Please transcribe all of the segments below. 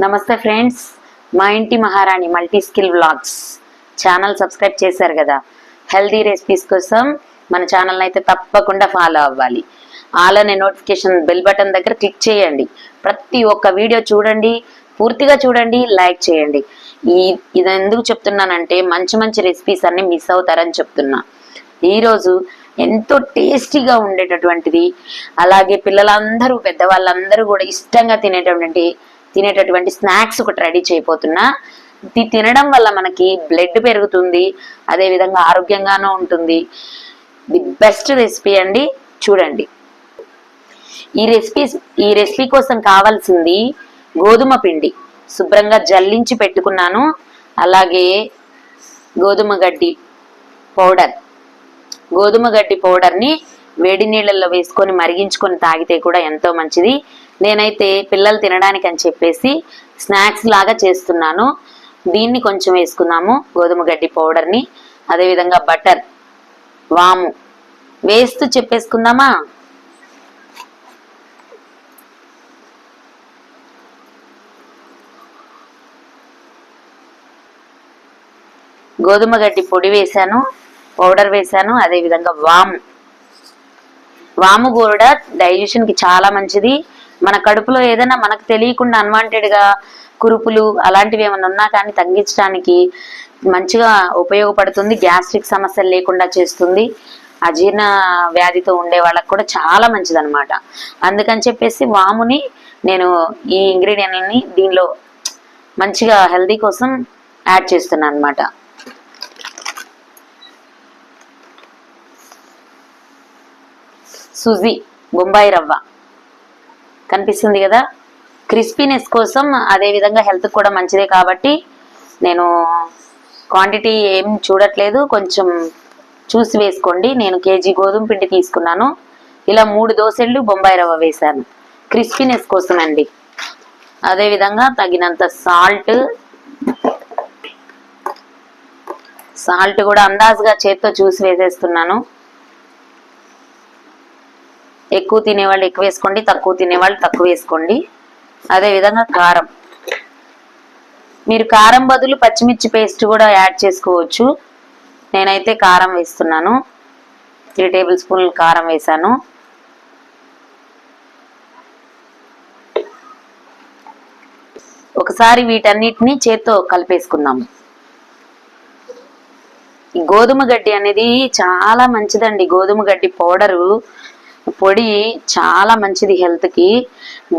నమస్తే ఫ్రెండ్స్. మా ఇంటి మహారాణి multi skill vlogs channel subscribe చేశారు కదా. హెల్దీ రెసిపీస్ కోసం మన ఛానల్ అయితే తప్పకుండా ఫాలో అవ్వాలి. ఆల్ అనే నోటిఫికేషన్ బెల్ బటన్ దగ్గర క్లిక్ చేయండి. ప్రతి ఒక్క వీడియో చూడండి పూర్తిగా చూడండి లైక్ చేయండి. ఈ ఇది ఎందుకు చెప్తున్నానంటే మంచి మంచి రెసిపీస్ అన్ని మిస్ అవుతారని చెప్తున్నా. ఈరోజు ఎంతో టేస్టీగా ఉండేటటువంటిది. అలాగే పిల్లలందరూ పెద్దవాళ్ళందరూ కూడా ఇష్టంగా తినేటటువంటి తినేటటువంటి స్నాక్స్ ఒకటి రెడీ చేయబోతున్నా. ఇది తినడం వల్ల మనకి బ్లడ్ పెరుగుతుంది అదేవిధంగా ఆరోగ్యంగానూ ఉంటుంది. ది బెస్ట్ రెసిపీ అండి చూడండి. ఈ రెసిపీ ఈ రెసిపీ కోసం కావాల్సింది గోధుమ పిండి. శుభ్రంగా జల్లించి పెట్టుకున్నాను. అలాగే గోధుమ గడ్డి పౌడర్. గోధుమ గడ్డి పౌడర్ని వేడి నీళ్ళల్లో వేసుకొని మరిగించుకొని తాగితే కూడా ఎంతో మంచిది. నేనైతే పిల్లలు తినడానికి అని చెప్పేసి స్నాక్స్ లాగా చేస్తున్నాను. దీన్ని కొంచెం వేసుకుందాము. గోధుమ గడ్డి పౌడర్ని అదేవిధంగా బటర్ వాము. వేస్తూ చెప్పేసుకుందామా? గోధుమ గడ్డి పొడి వేశాను పౌడర్ వేశాను అదేవిధంగా వాము. వాము కూడా డైజెషన్కి చాలా మంచిది. మన కడుపులో ఏదైనా మనకు తెలియకుండా అన్వాంటెడ్గా కురుపులు అలాంటివి ఏమైనా ఉన్నా కానీ తగ్గించడానికి మంచిగా ఉపయోగపడుతుంది గ్యాస్ట్రిక్ సమస్యలు లేకుండా చేస్తుంది. అజీర్ణ వ్యాధితో ఉండే వాళ్ళకి కూడా చాలా మంచిదనమాట అందుకని చెప్పేసి వాముని నేను ఈ ఇంగ్రీడియంట్ని దీనిలో మంచిగా హెల్దీ కోసం యాడ్ చేస్తున్నాను అనమాట సుజీ బొంబాయి రవ్వ. కనిపిస్తుంది కదా. క్రిస్పీనెస్ కోసం అదే విధంగా హెల్త్ కూడా మంచిదే కాబట్టి నేను క్వాంటిటీ ఏం చూడట్లేదు. కొంచెం చూసి వేసుకోండి. నేను కేజీ గోధుమ పిండి తీసుకున్నాను. ఇలా మూడు దోశలు బొంబాయి రవ్వ వేశాను. క్రిస్పీనెస్ కోసం అండి. అదేవిధంగా తగినంత సాల్ట్ సాల్ట్ కూడా అందాజుగా చేత్తో చూసి వేసేస్తున్నాను. ఎక్కువ తినేవాళ్ళు ఎక్కువ వేసుకోండి తక్కువ తినేవాళ్ళు తక్కువ వేసుకోండి. అదే విధంగా కారం. మీరు కారం బదులు పచ్చిమిర్చి పేస్ట్ కూడా యాడ్ చేసుకోవచ్చు. నేనైతే కారం వేస్తున్నాను. త్రీ టేబుల్ స్పూన్లు కారం వేసాను ఒకసారి వీటన్నిటిని చేత్తో కలిపేసుకుందాం. గోధుమ గడ్డి అనేది చాలా మంచిదండి. గోధుమ గడ్డి పౌడరు పొడి చాలా మంచిది హెల్త్కి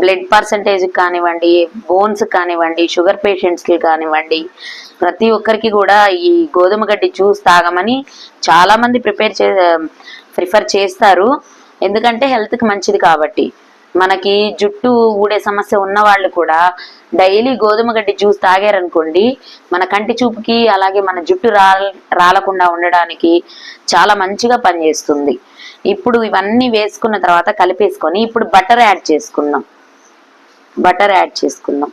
బ్లడ్ పర్సంటేజ్ కానివ్వండి బోన్స్ కానివ్వండి షుగర్ పేషెంట్స్కి కానివ్వండి ప్రతి ఒక్కరికి కూడా ఈ గోధుమ గడ్డి జ్యూస్ తాగమని చాలామంది ప్రిపేర్ చే ప్రిఫర్ చేస్తారు. ఎందుకంటే హెల్త్కి మంచిది కాబట్టి. మనకి జుట్టు ఊడే సమస్య ఉన్న వాళ్ళు కూడా డైలీ గోధుమ గడ్డి జ్యూస్ తాగారనుకోండి మన కంటి చూపుకి అలాగే మన జుట్టు రా రాలకుండా ఉండడానికి చాలా మంచిగా పనిచేస్తుంది. ఇప్పుడు ఇవన్నీ వేసుకున్న తర్వాత కలిపేసుకొని ఇప్పుడు బటర్ యాడ్ చేసుకుందాం. బటర్ యాడ్ చేసుకుందాం.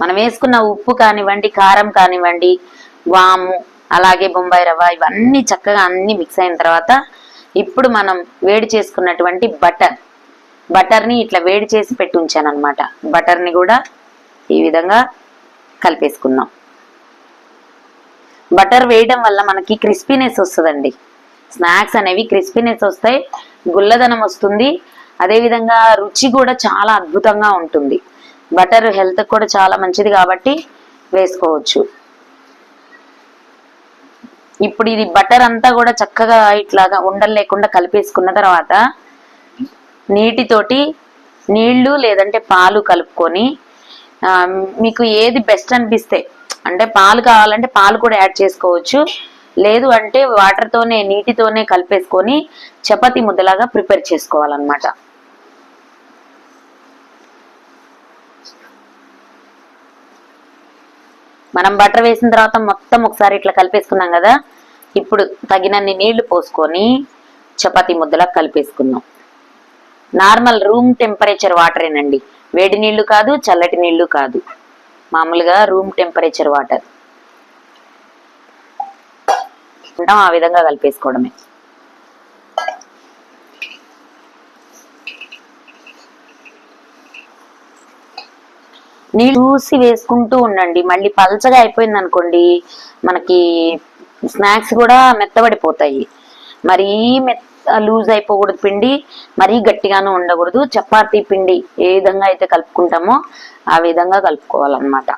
మనం వేసుకున్న ఉప్పు కానివ్వండి కారం కానివ్వండి వాము అలాగే బొంబాయి రవ్వ ఇవన్నీ చక్కగా అన్ని మిక్స్ అయిన తర్వాత ఇప్పుడు మనం వేడి చేసుకున్నటువంటి బటర్. బటర్ని ఇట్లా వేడి చేసి పెట్టి ఉంచాను అనమాట బటర్ని కూడా ఈ విధంగా కలిపేసుకుందాం. బటర్ వేయడం వల్ల మనకి క్రిస్పీనెస్ వస్తుందండి. స్నాక్స్ అనేవి క్రిస్పీనెస్ వస్తాయి గుల్లదనం వస్తుంది. అదేవిధంగా రుచి కూడా చాలా అద్భుతంగా ఉంటుంది. బటర్ హెల్త్ కూడా చాలా మంచిది కాబట్టి వేసుకోవచ్చు. ఇప్పుడు ఇది బటర్ అంతా కూడా చక్కగా ఇట్లాగా ఉండలు లేకుండా కలిపేసుకున్న తర్వాత నీటితోటి నీళ్ళు లేదంటే పాలు కలుపుకొని మీకు ఏది బెస్ట్ అనిపిస్తే అంటే పాలు కావాలంటే పాలు కూడా యాడ్ చేసుకోవచ్చు. లేదు అంటే వాటర్ తోనే నీటితోనే కలిపేసుకొని చపాతి ముద్దలాగా ప్రిపేర్ చేసుకోవాలన్నమాట. మనం బటర్ వేసిన తర్వాత మొత్తం ఒకసారి ఇట్లా కలిపేసుకున్నాం కదా? ఇప్పుడు తగినన్ని నీళ్ళు పోసుకొని చపాతీ ముద్దలా కలిపేసుకుందాం. నార్మల్ రూమ్ టెంపరేచర్ వాటరేనండి వేడి నీళ్ళు కాదు చల్లటి నీళ్ళు కాదు. మామూలుగా రూమ్ టెంపరేచర్ వాటర్. ఆ విధంగా కలిపేసుకోవడమే. నీళ్ళు చూసి వేసుకుంటూ ఉండండి. మళ్ళీ పల్చగా అయిపోయింది అనుకోండి మనకి స్నాక్స్ కూడా మెత్తబడిపోతాయి. మరీ మెత్త లూజ్ అయిపోకూడదు పిండి మరీ గట్టిగాను ఉండకూడదు. చపాతి పిండి ఏ విధంగా అయితే కలుపుకుంటామో ఆ విధంగా కలుపుకోవాలన్నమాట.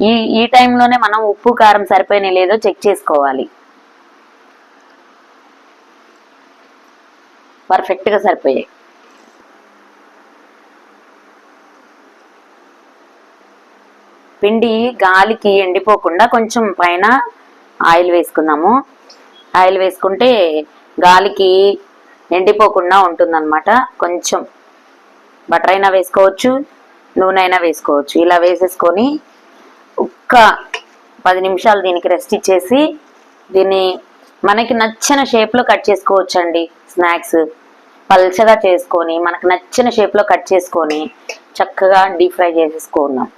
ఈ ఈ టైంలోనే మనం ఉప్పు కారం సరిపోయినా లేదో చెక్ చేసుకోవాలి. పర్ఫెక్ట్గా సరిపోయాయి. పిండి గాలికి ఎండిపోకుండా కొంచెం పైన ఆయిల్ వేసుకుందాము. ఆయిల్ వేసుకుంటే గాలికి ఎండిపోకుండా ఉంటుందన్నమాట. కొంచెం బటర్ అయినా వేసుకోవచ్చు నూనె అయినా వేసుకోవచ్చు. ఇలా వేసేసుకొని ఒక్క పది నిమిషాలు దీనికి రెస్ట్ ఇచ్చేసి దీన్ని మనకి నచ్చిన షేప్లో కట్ చేసుకోవచ్చండి స్నాక్స్. పల్చగా చేసుకొని మనకు నచ్చిన షేప్లో కట్ చేసుకొని చక్కగా డీప్ ఫ్రై చేసేసుకున్నాం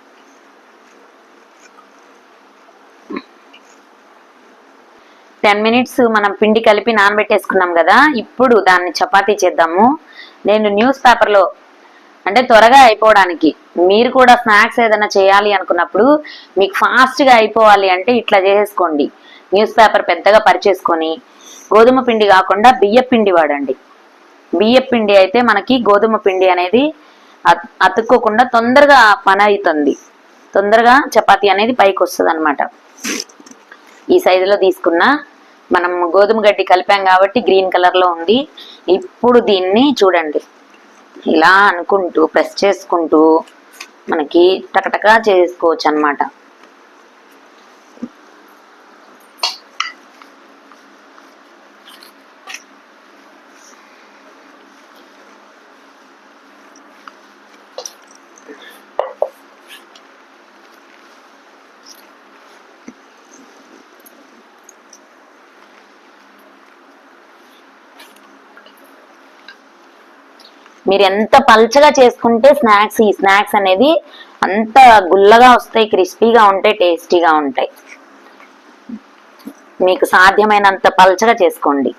టెన్ మినిట్స్ మనం పిండి కలిపి నానబెట్టేసుకున్నాం కదా ఇప్పుడు దాన్ని చపాతీ చేద్దాము. నేను న్యూస్ పేపర్లో అంటే త్వరగా అయిపోవడానికి మీరు కూడా స్నాక్స్ ఏదైనా చేయాలి అనుకున్నప్పుడు మీకు ఫాస్ట్గా అయిపోవాలి అంటే ఇట్లా చేసేసుకోండి. న్యూస్ పేపర్ పెద్దగా పరిచేసుకొని గోధుమ పిండి కాకుండా బియ్య పిండి వాడండి. బియ్య పిండి అయితే మనకి గోధుమ పిండి అనేది అత్- అతుక్కోకుండా తొందరగా పని అవుతుంది తొందరగా చపాతీ అనేది పైకి వస్తుంది అనమాట ఈ సైజులో తీసుకున్న మనం గోధుమ గడ్డి కలిపాం కాబట్టి గ్రీన్ కలర్లో ఉంది. ఇప్పుడు దీన్ని చూడండి. ఇలా అనుకుంటూ ప్రెస్ చేసుకుంటూ మనకి టకటకా చేసుకోవచ్చు అన్నమాట మీరు ఎంత పల్చగా చేసుకుంటే స్నాక్స్ ఈ స్నాక్స్ అనేది అంత గుల్లగా వస్తాయి క్రిస్పీగా ఉంటాయి టేస్టీగా ఉంటాయి. మీకు సాధ్యమైనంత పల్చగా చేసుకోండి.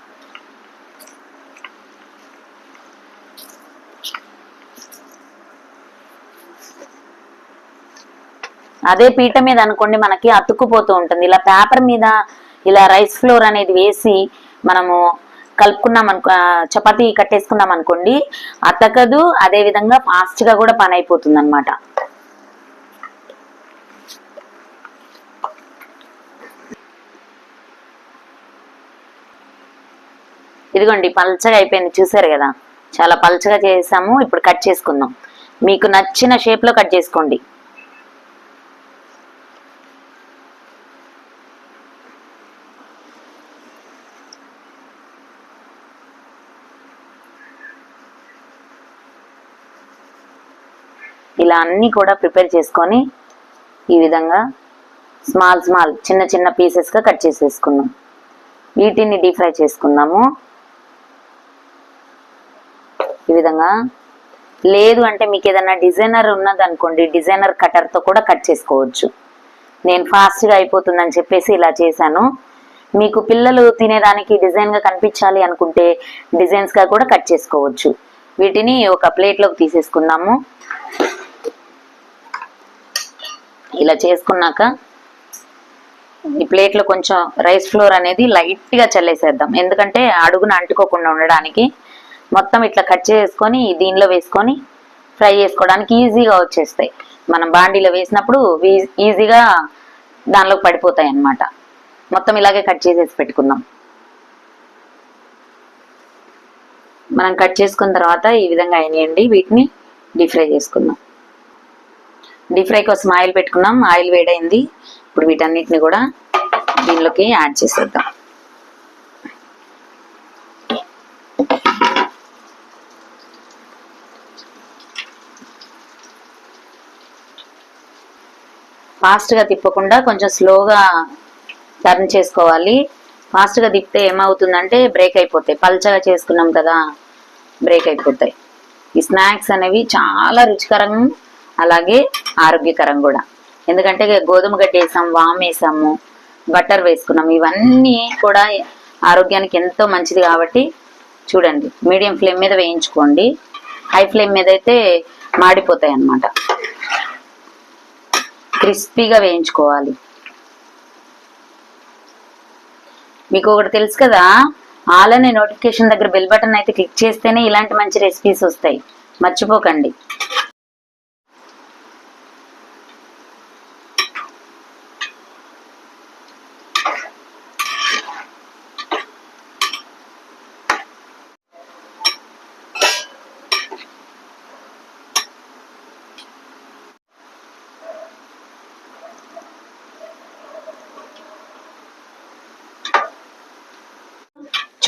అదే పీట మీద అనుకోండి మనకి అతుక్కుపోతూ ఉంటుంది. ఇలా పేపర్ మీద ఇలా రైస్ ఫ్లోర్ అనేది వేసి మనము కలుపుకున్నాం అనుకో చపాతి చపాతీ కట్టేసుకున్నాం అనుకోండి అతకదు అదే విధంగా ఫాస్ట్గా కూడా పని అయిపోతుంది అనమాట ఇదిగోండి పల్చగా అయిపోయింది చూసారు కదా? చాలా పల్చగా చేసాము ఇప్పుడు కట్ చేసుకుందాం. మీకు నచ్చిన షేప్లో కట్ చేసుకోండి. ఇలా అన్నీ కూడా ప్రిపేర్ చేసుకొని ఈ విధంగా స్మాల్ స్మాల్ చిన్న చిన్న పీసెస్గా కట్ చేసేసుకున్నాం. వీటిని డీప్ ఫ్రై చేసుకుందాము. ఈ విధంగా లేదు అంటే మీకు ఏదైనా డిజైనర్ ఉన్నదనుకోండి డిజైనర్ కటర్తో కూడా కట్ చేసుకోవచ్చు. నేను ఫాస్ట్గా అయిపోతుందని చెప్పేసి ఇలా చేశాను. మీకు పిల్లలు తినేదానికి డిజైన్గా కనిపించాలి అనుకుంటే డిజైన్స్గా కూడా కట్ చేసుకోవచ్చు. వీటిని ఒక ప్లేట్లోకి తీసేసుకుందాము. ఇలా చేసుకున్నాక ఈ ప్లేట్లో కొంచెం రైస్ ఫ్లోర్ అనేది లైట్గా చల్లేసేద్దాం. ఎందుకంటే అడుగున అంటుకోకుండా ఉండడానికి మొత్తం ఇట్లా కట్ చేసుకొని దీనిలో వేసుకొని ఫ్రై చేసుకోవడానికి ఈజీగా వచ్చేస్తాయి. మనం బాండీలో వేసినప్పుడు ఈజీగా దానిలోకి పడిపోతాయి అన్నమాట మొత్తం ఇలాగే కట్ చేసేసి పెట్టుకుందాం. మనం కట్ చేసుకున్న తర్వాత ఈ విధంగా అయినాయండి. వీటిని డీప్ ఫ్రై చేసుకుందాం. డీప్ ఫ్రై కోసం ఆయిల్ పెట్టుకున్నాం. ఆయిల్ వేడైంది. ఇప్పుడు వీటన్నిటిని కూడా దీనిలోకి యాడ్ చేసేద్దాం. ఫాస్ట్గా తిప్పకుండా కొంచెం స్లోగా టర్న్ చేసుకోవాలి. ఫాస్ట్గా తిప్పితే ఏమవుతుందంటే బ్రేక్ అయిపోతాయి. పల్చగా చేసుకున్నాం కదా బ్రేక్ అయిపోతాయి. ఈ స్నాక్స్ అనేవి చాలా రుచికరం అలాగే ఆరోగ్యకరం కూడా. ఎందుకంటే గోధుమ గడ్డి వేసాం వామ్ వేసాము బటర్ వేసుకున్నాం. ఇవన్నీ కూడా ఆరోగ్యానికి ఎంతో మంచిది కాబట్టి చూడండి మీడియం ఫ్లేమ్ మీద వేయించుకోండి. హై ఫ్లేమ్ మీద అయితే మాడిపోతాయి అన్నమాట. క్రిస్పీగా వేయించుకోవాలి. మీకు ఒకటి తెలుసు కదా ఆలనే నోటిఫికేషన్ దగ్గర బెల్ బటన్ అయితే క్లిక్ చేస్తేనే ఇలాంటి మంచి రెసిపీస్ వస్తాయి. మర్చిపోకండి.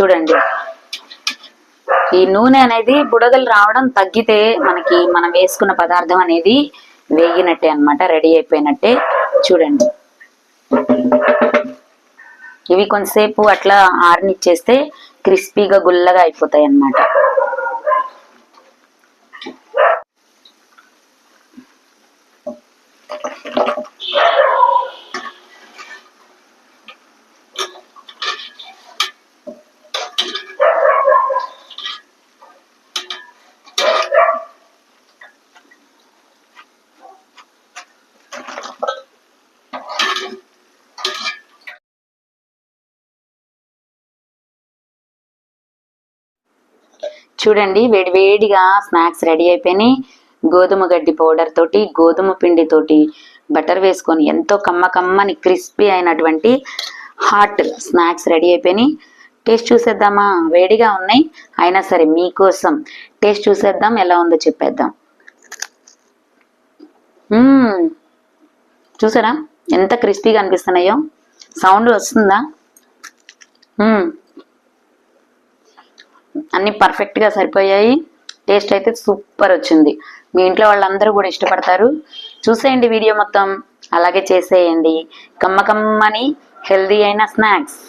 చూడండి. ఈ నూనె అనేది బుడగలు రావడం తగ్గితే మనకి మనం వేసుకున్న పదార్థం అనేది వేగినట్టే అన్నమాట రెడీ అయిపోయినట్టే. చూడండి. ఇవి కొంతసేపు అట్లా ఆరనిచ్చేస్తే క్రిస్పీగా గుల్లగా అయిపోతాయి అన్నమాట చూడండి వేడి వేడిగా స్నాక్స్ రెడీ అయిపోయినాయి. గోధుమ గడ్డి పౌడర్ తోటి గోధుమ పిండి తోటి బటర్ వేసుకొని ఎంతో కమ్మ కమ్మని క్రిస్పీ అయినటువంటి హాట్ స్నాక్స్ రెడీ అయిపోయినాయి. టేస్ట్ చూసేద్దామా? వేడిగా ఉన్నాయి. అయినా సరే మీకోసం టేస్ట్ చూసేద్దాం ఎలా ఉందో చెప్పేద్దాం. చూసారా? ఎంత క్రిస్పీగా అనిపిస్తున్నాయో? సౌండ్ వస్తుందా? అన్ని పర్ఫెక్ట్గా సరిపోయాయి. టేస్ట్ అయితే సూపర్ వచ్చింది. మీ ఇంట్లో వాళ్ళందరూ కూడా ఇష్టపడతారు. చూసేయండి వీడియో మొత్తం. అలాగే చేసేయండి. కమ్మకమ్మని హెల్దీ అయిన స్నాక్స్.